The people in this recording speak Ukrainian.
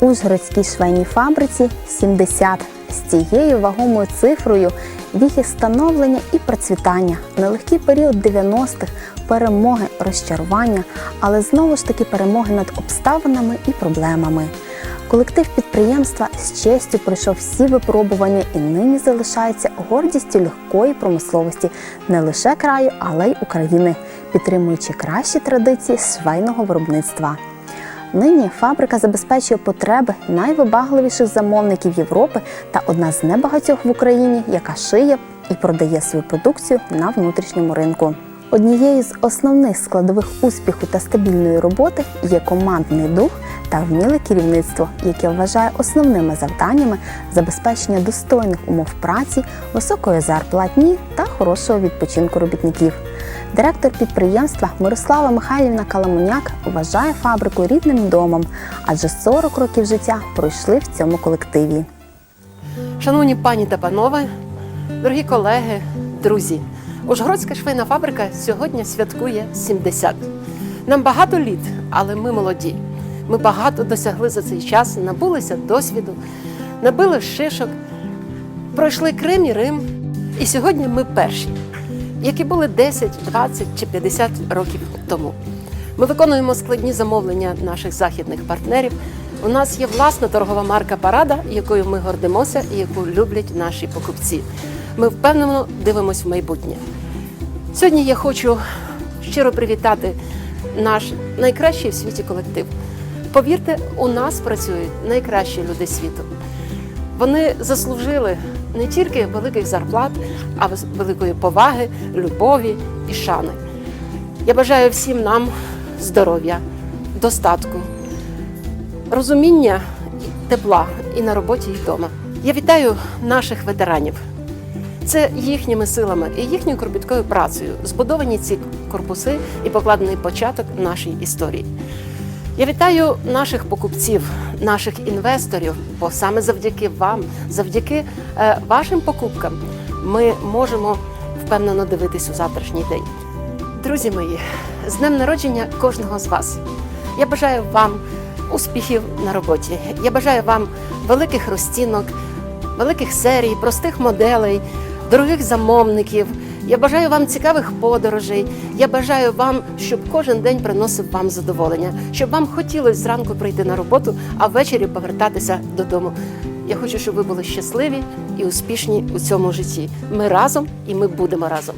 Ужгородській швейній фабриці 70. З цією вагомою цифрою їх становлення і процвітання, нелегкий період 90-х, перемоги, розчарування, але знову ж таки перемоги над обставинами і проблемами. Колектив підприємства з честю пройшов всі випробування і нині залишається гордістю легкої промисловості не лише краю, але й України, підтримуючи кращі традиції швейного виробництва. Нині фабрика забезпечує потреби найвибагливіших замовників Європи та одна з небагатьох в Україні, яка шиє і продає свою продукцію на внутрішньому ринку. Однією з основних складових успіху та стабільної роботи є командний дух та вміле керівництво, яке вважає основними завданнями забезпечення достойних умов праці, високої зарплатні та хорошого відпочинку робітників. Директор підприємства Мирослава Михайлівна Каламуняк вважає фабрику рідним домом, адже 40 років життя пройшли в цьому колективі. Шановні пані та панове, дорогі колеги, друзі, Ужгородська швейна фабрика сьогодні святкує 70. Нам багато літ, але ми молоді. Ми багато досягли за цей час, набулися досвіду, набили шишок, пройшли Крим і Рим. І сьогодні ми перші, які були 10, 20 чи 50 років тому. Ми виконуємо складні замовлення наших західних партнерів. У нас є власна торгова марка Парада, якою ми гордимося і яку люблять наші покупці. Ми впевнено дивимося в майбутнє. Сьогодні я хочу щиро привітати наш найкращий в світі колектив. Повірте, у нас працюють найкращі люди світу. Вони заслужили не тільки великих зарплат, а великої поваги, любові і шани. Я бажаю всім нам здоров'я, достатку, розуміння, і тепла і на роботі, і вдома. Я вітаю наших ветеранів. Це їхніми силами і їхньою кропіткою працею збудовані ці корпуси і покладений початок нашій історії. Я вітаю наших покупців, наших інвесторів, бо саме завдяки вам, завдяки е, вашим покупкам, ми можемо впевнено дивитись у завтрашній день. Друзі мої, з днем народження кожного з вас. Я бажаю вам успіхів на роботі. Я бажаю вам великих розцінок, великих серій, простих моделей, дорогих замовників. Я бажаю вам цікавих подорожей. Я бажаю вам, щоб кожен день приносив вам задоволення, щоб вам хотілося зранку прийти на роботу, а ввечері повертатися додому. Я хочу, щоб ви були щасливі і успішні у цьому житті. Ми разом і ми будемо разом.